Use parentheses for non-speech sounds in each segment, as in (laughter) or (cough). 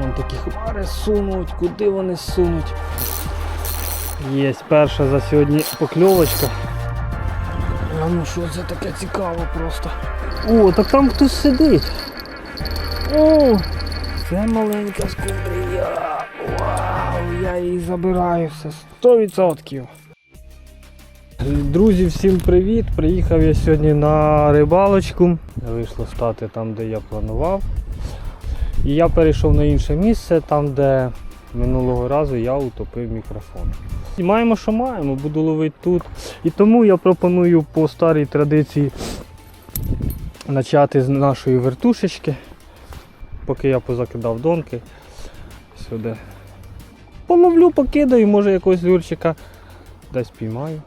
Вон такі хмари сунуть, куди вони сунуть. Є перша за сьогодні покльовочка. А ну що це таке цікаво просто. О, так там хтось сидить. О, це маленька скумбрія. Вау, я її забираю все 100%. Друзі, всім привіт! Приїхав я сьогодні на рибалочку. Вийшло стати там, де я планував. І я перейшов на інше місце, там, де минулого разу я утопив мікрофон. І маємо, що маємо, буду ловити тут. І тому я пропоную по старій традиції почати з нашої вертушечки, поки я позакидав донки. Сюди. Половлю, покидаю, може якогось люрчика десь піймаю.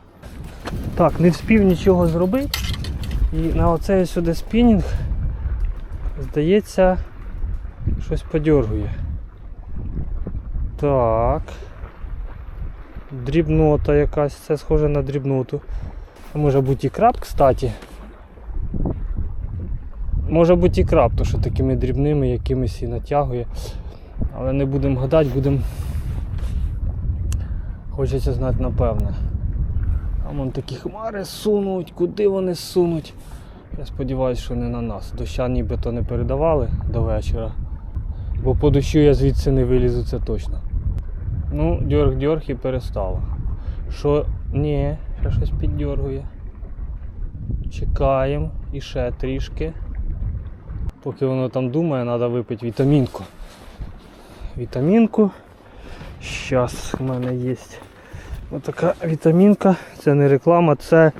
Так, не вспів нічого зробити. І на оцей сюди спінінг, здається, щось подергує. Так. Дрібнота якась, це схоже на дрібноту. Може бути і краб, кстати. Може бути і краб, то що такими дрібними якимись і натягує. Але не будемо гадати, будемо. Хочеться знати напевне. А вон такі хмари сунуть, куди вони сунуть. Я сподіваюся, що не на нас. Доща нібито не передавали до вечора. Бо по дощу я звідси не вилізу, це точно. Ну, дьорг-дьорг і перестало. Що ні, ще щось піддьоргує. Чекаємо і ще трішки. Поки воно там думає, треба випити вітамінку. Вітамінку. Зараз в мене є отака вітамінка. Це не реклама, це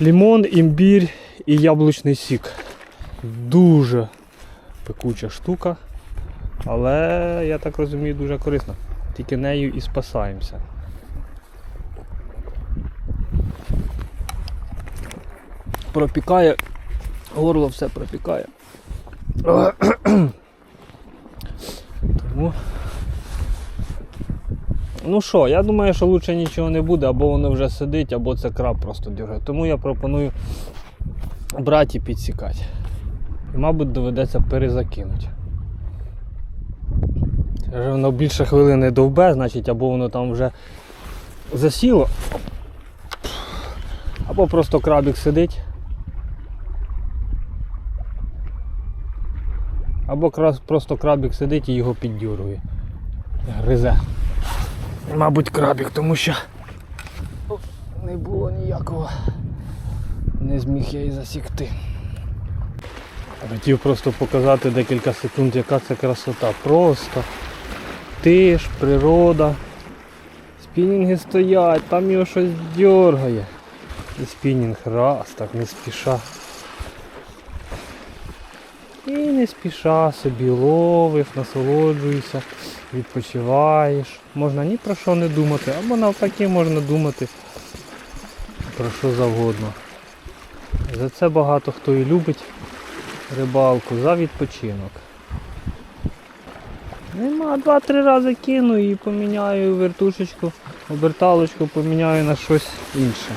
лимон, імбір і яблучний сік. Дуже пекуча штука. Але я так розумію, дуже корисна. Тільки нею і спасаємося. Пропікає, горло все пропікає. Тому. Ну що, я думаю, що лучше нічого не буде, або воно вже сидить, або це краб просто дергає. Тому я пропоную брати і підсікати. І, мабуть, доведеться перезакинути. Вже воно більше хвилини довбе, значить, або воно там вже засіло, або просто крабик сидить. Або просто крабик сидить і його піддюрує. Гризе. Мабуть, крабик, тому що не було ніякого. Не зміг я і засікти. Хотів просто показати декілька секунд, яка це красота. Просто тиш, природа. Спінінги стоять, там його щось дергає. І спінінг раз, так не спіша. І не спіша собі ловиш, насолоджуєшся, відпочиваєш. Можна ні про що не думати, або навпаки можна думати про що завгодно. За це багато хто і любить рибалку, за відпочинок. Нема, два-три рази кину і поміняю вертушечку, оберталочку поміняю на щось інше.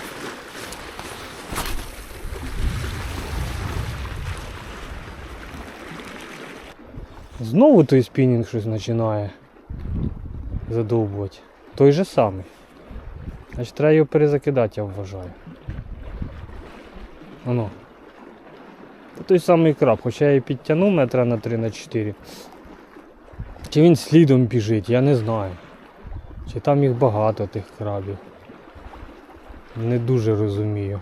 Знову той спінінг щось починає задовбувати. Той же самий. Значить треба його перезакидати, я вважаю. Воно. Той самий краб, хоча я і підтягнув метра на 3 на 4. Чи він слідом біжить, я не знаю. Чи там їх багато тих крабів. Не дуже розумію.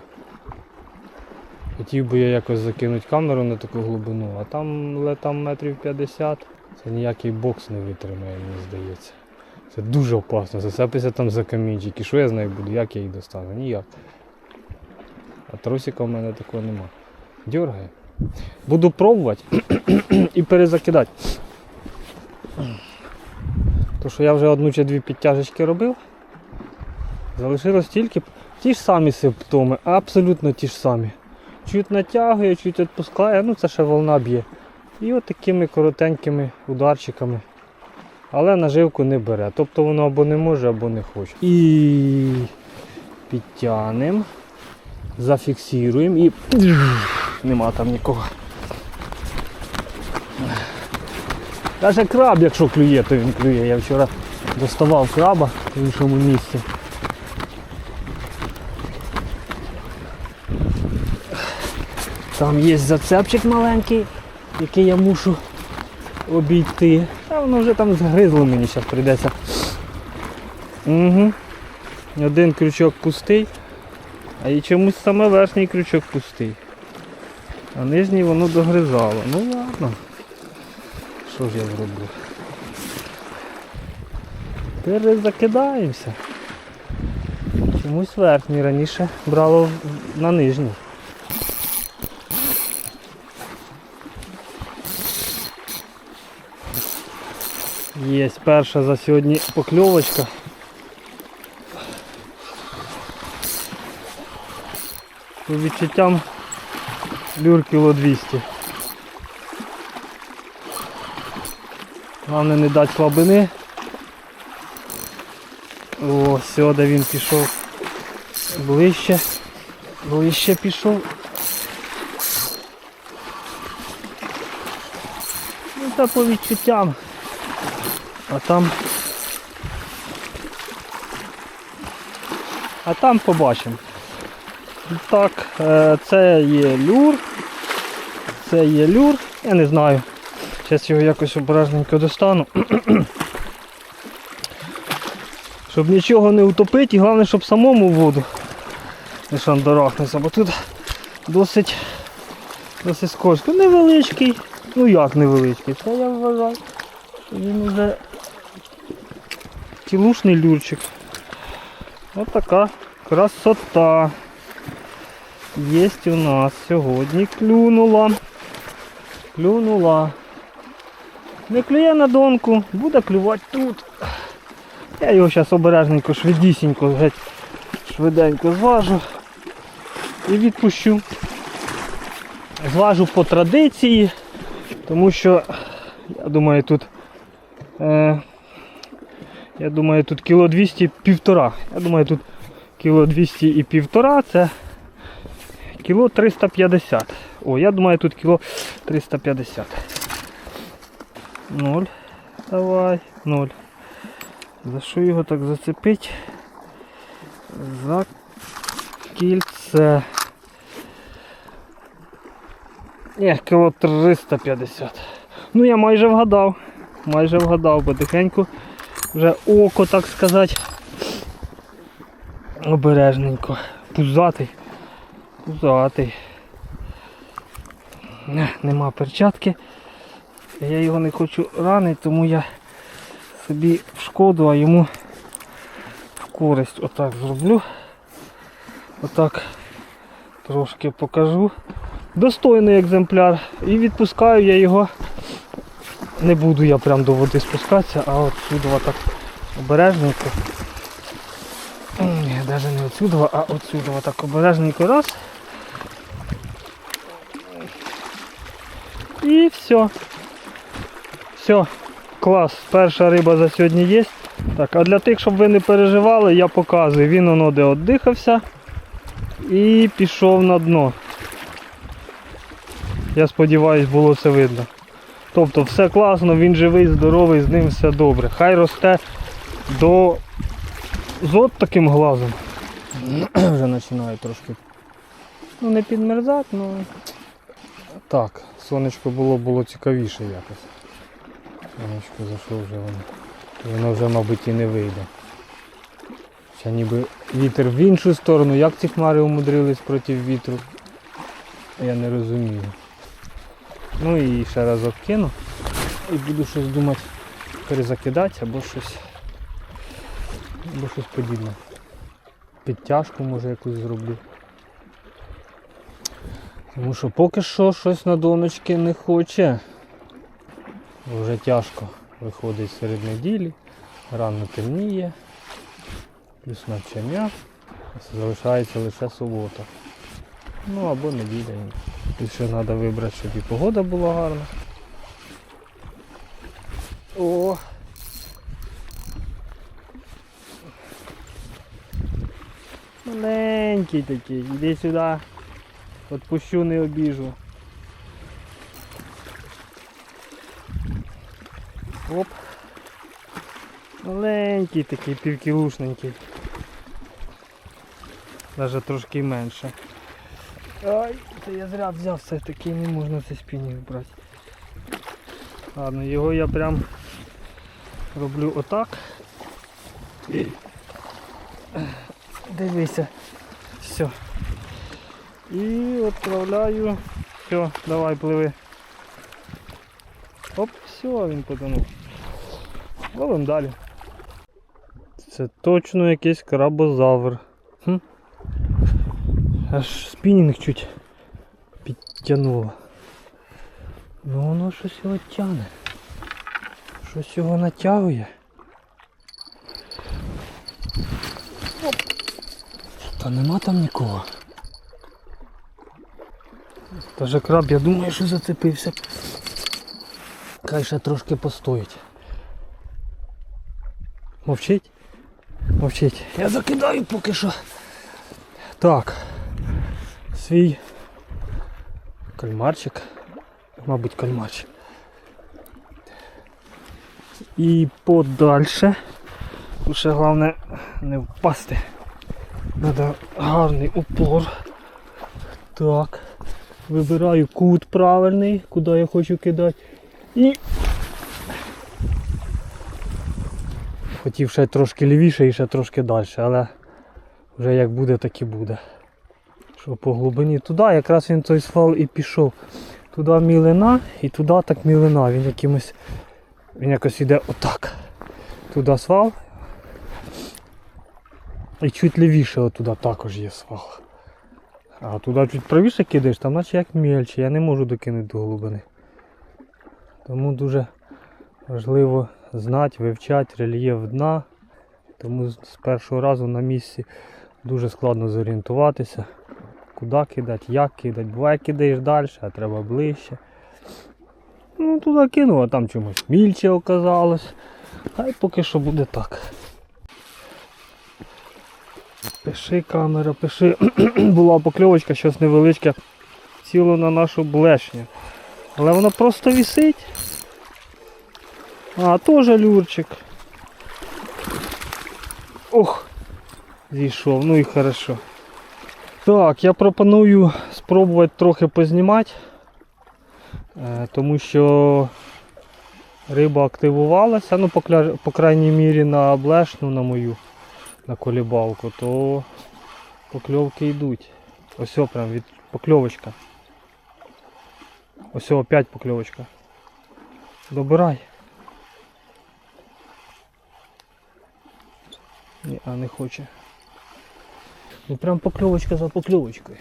Хотів би я якось закинути камеру на таку глибину, а там але там метрів 50. Це ніякий бокс не витримає, мені здається. Це дуже опасно. Зацепися там за камінчик. І що я з нею буду? Як я її достану? Ніяк. А трусика в мене такого нема. Дергає. Буду пробувати (clears throat) і перезакидати. То що я вже одну чи дві підтяжечки робив. Залишилось тільки ті ж самі симптоми, абсолютно ті ж самі. Чуть натягує, чуть відпускає, ну це ще волна б'є. І от такими коротенькими ударчиками. Але наживку не бере. Тобто воно або не може, або не хоче. І підтягнемо, зафіксуємо і нема там нікого. Навіть краб, якщо клює, то він клює. Я вчора доставав краба в іншому місці. Там є зацепчик маленький, який я мушу обійти. А воно вже там згризло мені, зараз прийдеться. Угу. Один крючок пустий, а і чомусь саме верхній крючок пустий. А нижній воно догризало. Ну ладно. Що ж я зроблю? Перезакидаємося. Чомусь верхній раніше брало на нижній. Є перша за сьогодні покльовочка. По відчуттям люр кіло 200. Головне не дати слабини. О, сюди він пішов. Ближче. Ближче пішов. Ну та по відчуттям. А там. А там побачимо. Так, е, це є люр. Це є люр. Я не знаю. Зараз його якось обережненько достану. (clears throat) щоб нічого не утопити і головне, щоб самому воду не шандарахнувся, бо тут досить досить скользко. Невеличкий. Ну як невеличкий? Це я вважаю. Він вже тілушний люрчик. Ось така красота. Єсть у нас сьогодні клюнула. Клюнула. Не клює на донку, буде клювати тут. Я його зараз обережненько, швидісінько, геть швиденько зважу і відпущу. Зважу по традиції, тому що я думаю тут е, я думаю тут кіло 200 півтора. Я думаю тут кіло 200 і півтора це кіло 350. О, я думаю тут кіло 350. Ноль. Давай, ноль. За що його так зацепить? За кільце. Ні, кіло 350. Ну я майже вгадав. Майже вгадав, потихеньку вже око, так сказати. Обережненько. Пузатий. Пузатий. Не, Нема перчатки. Я його не хочу ранити, тому я собі в шкоду, а йому в користь отак зроблю. Отак трошки покажу. Достойний екземпляр. І відпускаю я його. Не буду я прям до води спускатися, а от сюди так обережненько. Навіть не отсюди, а отсюди так обережненько раз. І все. Все, клас, перша риба за сьогодні є. Так, а для тих, щоб ви не переживали, я показую. Він воно де віддихався і пішов на дно. Я сподіваюсь, було все видно. Тобто все класно, він живий, здоровий, з ним все добре. Хай росте до з от таким глазом. (clears throat) Вже починає трошки. Ну не підмерзати, ну так, сонечко було було цікавіше якось. Сонечко зайшло вже воно. Воно вже, мабуть, і не вийде. Ще ніби вітер в іншу сторону. Як ці хмари умудрились проти вітру? Я не розумію. Ну і ще разок кину. І буду щось думати перезакидати або щось. Або щось подібне. Підтяжку може якусь зроблю. Тому що поки що щось на доночки не хоче. Вже тяжко виходить серед неділі, рано темніє, плюс навчання, залишається лише субота. Ну або неділя. І ще треба вибрати, щоб і погода була гарна. О! Маленький такий, іди сюди. Отпущу, не обіжу. Оп. Маленький такий, півкілушненький. Навіть трошки менше. Ай, це я зря взяв все-таки не можна цей спінінг брати. Ладно, його я прям роблю отак. Дивися. Все. І відправляю. Все, давай пливи. Оп, все, він потонув. Ловим далі. Це точно якийсь крабозавр. Хм. Аж спінінг чуть підтягнуло. Ну воно щось його тягне. Щось його натягує. Оп. Та нема там нікого. Даже краб, я думаю, що зацепився. Хай ще трошки постоїть. Мовчить? Мовчить. Я закидаю поки що. Так. Свій кальмарчик. Мабуть, кальмарчик. І подальше. Ще головне не впасти. Треба гарний упор. Так. Вибираю кут правильний, куди я хочу кидати. І хотів ще трошки лівіше і ще трошки далі, але вже як буде, так і буде. Що по глибині туди, якраз він той свал і пішов. Туди мілина і туди так мілина. Він якимось. Він якось іде отак. Туди свал. І чуть лівіше отуди також є свал. А туди чуть правіше кидаєш, там наче як мельче, я не можу докинути до глибини. Тому дуже важливо знати, вивчати рельєф дна. Тому з першого разу на місці дуже складно зорієнтуватися, куди кидати, як кидати. Буває кидаєш далі, а треба ближче. Ну туди кинув, а там чомусь мільче оказалось. Хай поки що буде так. Пиши камера, пиши. (clears throat) Була покльовочка, щось невеличке. Ціло на нашу блешню. Але воно просто висить. А, теж люрчик. Ох, зійшов, ну і хорошо. Так, я пропоную спробувати трохи познімати, е, тому що риба активувалася, ну, по крайній мірі на блешну на мою, на колібалку, то покльовки йдуть. Ось прям від покльовочка. Ось опять покльовочка. Добирай. Ні, а не хоче. Ну прям покльовочка за покльовочкою.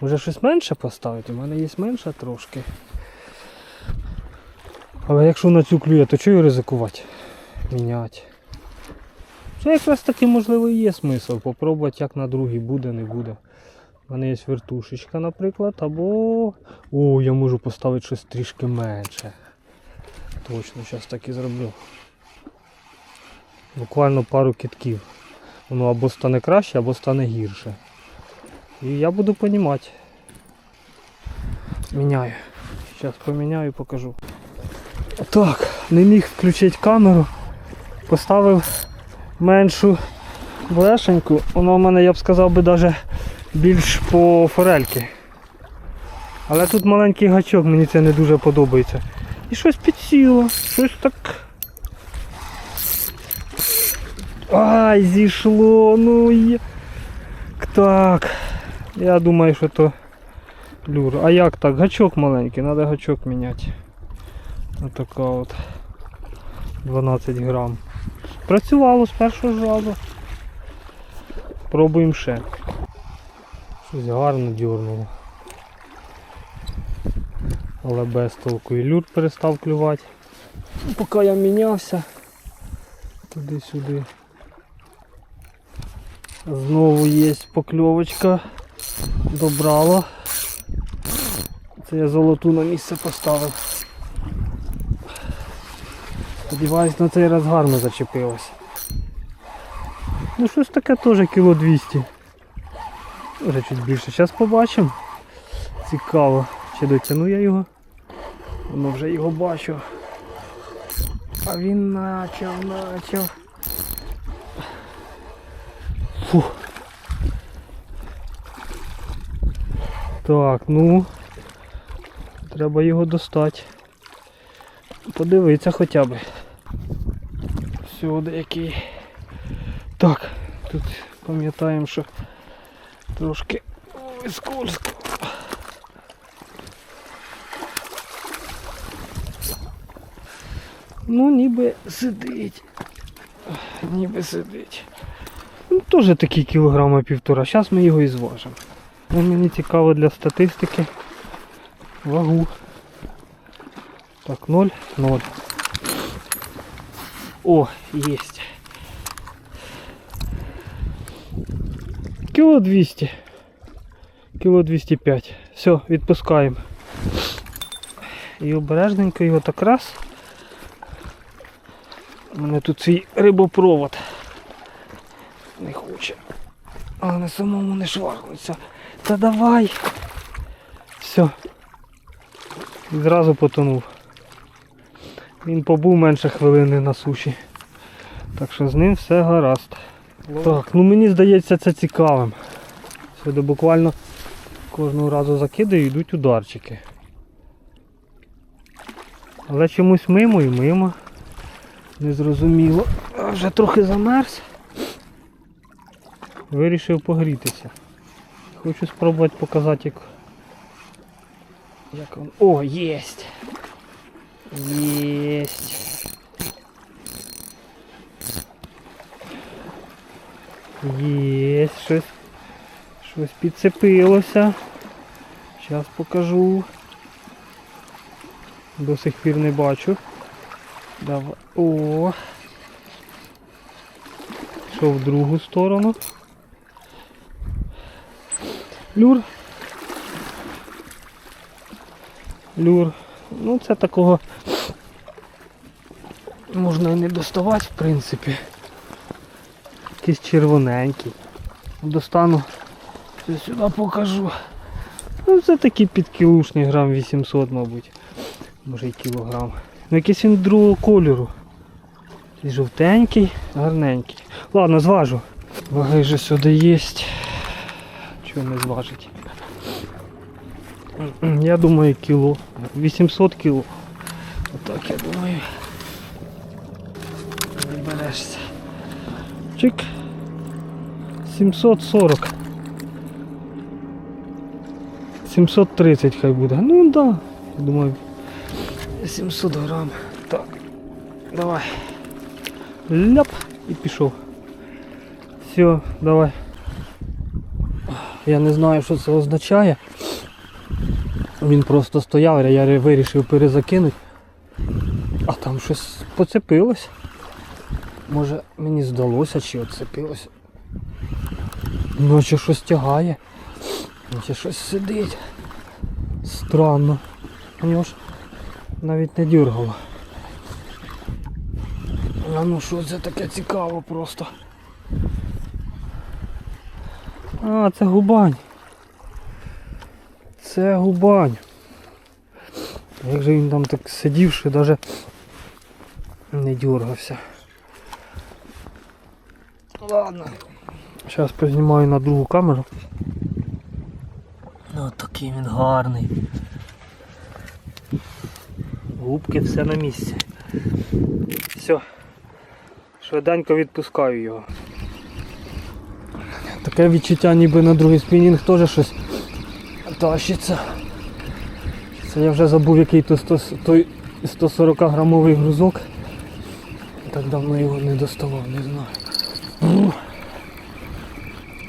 Може щось менше поставити? У мене є менше трошки. Але якщо на цю клює, то чого ризикувати? Міняти. Це якраз таки можливо і є смисл. Попробувати як на другій буде, не буде. У мене є вертушечка, наприклад, або... О, я можу поставити щось трішки менше. Точно, зараз так і зроблю. Буквально пару китків. Воно або стане краще, або стане гірше. І я буду розуміти. Міняю. Зараз поміняю і покажу. Так, не міг включити камеру. Поставив меншу блешеньку. Воно в мене, я б сказав би, навіть більш по форельки. Але тут маленький гачок, мені це не дуже подобається. І щось підсіло, щось так. Ай, зійшло, ну є. Так. Я думаю, що то люр. А як так? Гачок маленький, треба гачок міняти. Отака от 12 грам. Працювало з першого разу. Пробуємо ще. Щось гарно дьорнуло. Але без толку і люр перестав клювати. Ну, Поки я мінявся туди-сюди. Знову є покльовочка. Добрала. Це я золоту на місце поставив. Сподіваюсь, на цей раз гарно зачепилось. Ну щось таке теж кіло 200. Вже чуть більше. Зараз побачимо. Цікаво. Чи дотягну я його? Воно вже його бачу. А він начав, начав. Фу. Так, ну. Треба його достати. Подивитися хоча б. Всюди який. Так, тут пам'ятаємо, що трошки ой, скользко. Ну, ніби сидить. Ніби сидить. Ну, теж такі кілограма півтора. Зараз ми його і зважимо. Ну, мені цікаво для статистики. Вагу. Так, 0, 0. О, есть. Кіло 200. Кіло 205. Все, відпускаємо. І обережненько його так раз. У мене тут свій рибопровод. Не хоче. А на самому не шваркнуться. Та давай. Все. І зразу потонув. Він побув менше хвилини на суші. Так що з ним все гаразд. Так, ну мені здається це цікавим. Сюди буквально кожного разу закидаю йдуть ударчики. Але чомусь мимо і мимо. Незрозуміло. Вже трохи замерз. Вирішив погрітися. Хочу спробувати показати як. Як він. О, єсть! Єсть! Єсть щось. Щось підцепилося. Зараз покажу. До сих пір не бачу. Давай. О. Що в другу сторону. Люр. Люр. Ну це такого можна і не доставати, в принципі. Якийсь червоненький. Достану, сюди покажу. Ну це такий підкілушний, грам 800, мабуть. Може і кілограм. Ну якийсь він другого кольору. Жовтенький, гарненький. Ладно, зважу. Ваги вже сюди є. Чого не зважить? Я думаю кіло. 800 кіло. Отак я думаю. Не берешся. Чик. 740. 730 хай буде. Ну да. Я думаю. 700 грам. Так. Давай. Ляп. І пішов. Все, давай. Я не знаю, що це означає. Він просто стояв, я вирішив перезакинути. А там щось поцепилось. Може мені здалося чи оцепилось. Наче щось тягає. Наче щось сидить. Странно. У нього ж навіть не дергало. А ну що це таке цікаво просто. А, це губань. Це губань. Як же він там так сидів, що навіть не дергався. Ладно. Зараз познімаю на другу камеру. Ну такий він гарний. Губки все на місці. Все. Швиденько відпускаю його. Таке відчуття ніби на другий спінінг теж щось тащиться. Це я вже забув який то 100, той 140 грамовий грузок. Так давно його не доставав, не знаю.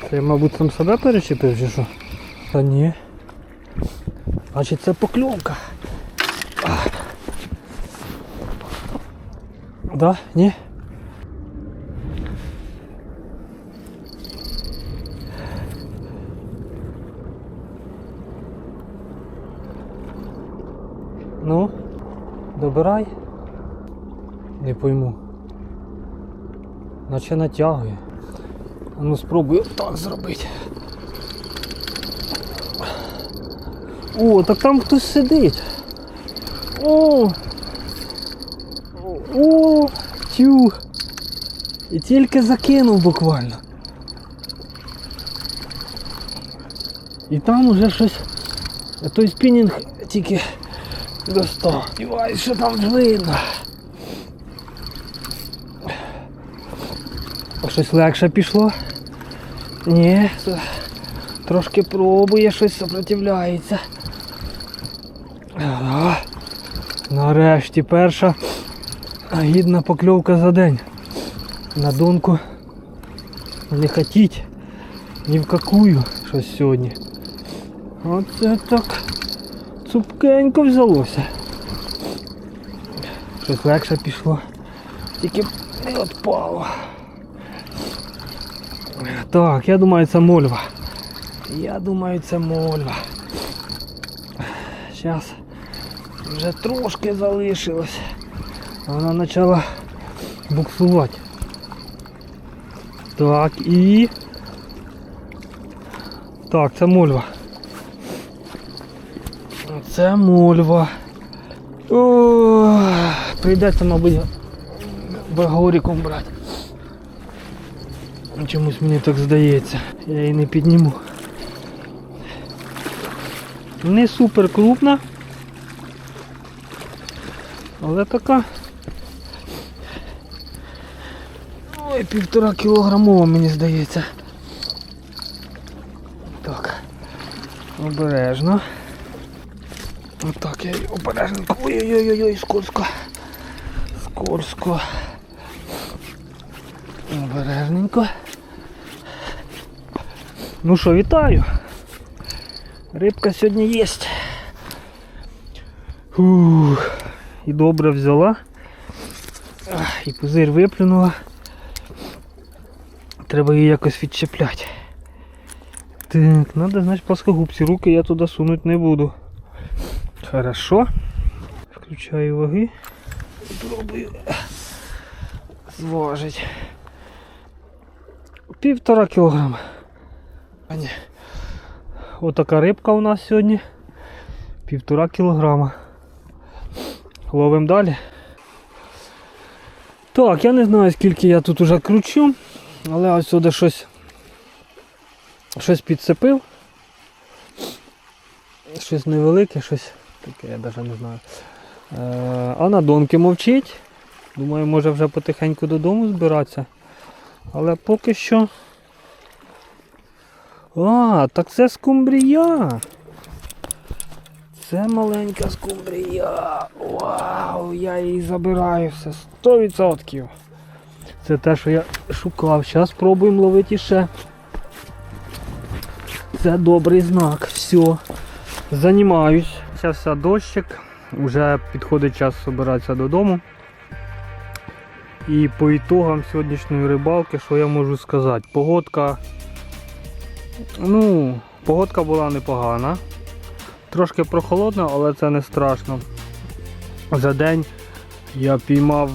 Це я, мабуть, сам себе перечепив чи що? Та ні. Значить це покльовка. Да? Ні? Ну, добирай. Не пойму. Наче натягує. Ну спробую так зробити. О, так там хтось сидить. О! О! Тю. І тільки закинув буквально. І там уже щось. Той спінінг тільки достав. Ой, що там видно. Щось легше пішло. Ні, трошки пробує, щось сопротивляється. Нарешті перша гідна покльовка за день. На донку не хотіть ні в какую щось сьогодні. Оце так цупкенько взялося. Щось легше пішло. Тільки не відпало. Так, я думаю, це мольва. Я думаю, це мольва. Зараз вже трошки залишилось. Вона почала буксувати. Так, і... Так, це мольва. Це мольва. О, прийдеться, мабуть, багоріком брати. Чомусь мені так здається. Я її не підніму. Не супер крупна. Але така. Ой, півтора кілограмова, мені здається. Так. Обережно. Її обережненько. Ой-ой-ой, скользко. Скользко. Обережненько. Ну що, вітаю. Рибка сьогодні є. Фух. І добре взяла. І пузир виплюнула. Треба її якось відчепляти. Так, треба, значить, плоскогубці. Руки я туди сунути не буду. Хорошо. Включаю ваги. Пробую зважить. Півтора кілограма. Отака рибка у нас сьогодні. Півтора кілограма. Ловимо далі. Так, я не знаю скільки я тут уже кручу, але ось сюди щось щось підцепив. Щось невелике, щось таке, я навіть не знаю. Е, а на донки мовчить. Думаю, може вже потихеньку додому збиратися. Але поки що. А, так це скумбрія. Це маленька скумбрія. Вау, я її забираю все 100%. Це те, що я шукав. Зараз спробуємо ловити ще. Це добрий знак. Все. Займаюсь. Все дощик. Вже підходить час збиратися додому. І по ітогам сьогоднішньої рибалки, що я можу сказати? Погодка. Ну, погодка була непогана. Трошки прохолодна, але це не страшно. За день я піймав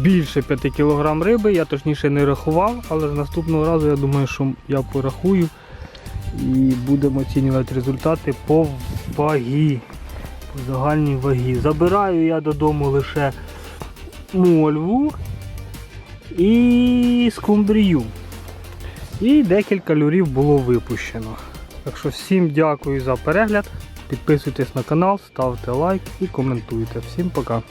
більше 5 кг риби, я точніше не рахував, але з наступного разу я думаю, що я порахую і будемо оцінювати результати по вагі, загальній вагі. Забираю я додому лише мольву і скумбрію. І декілька люрів було випущено. Так що всім дякую за перегляд. Підписуйтесь на канал, ставте лайк і коментуйте. Всім пока.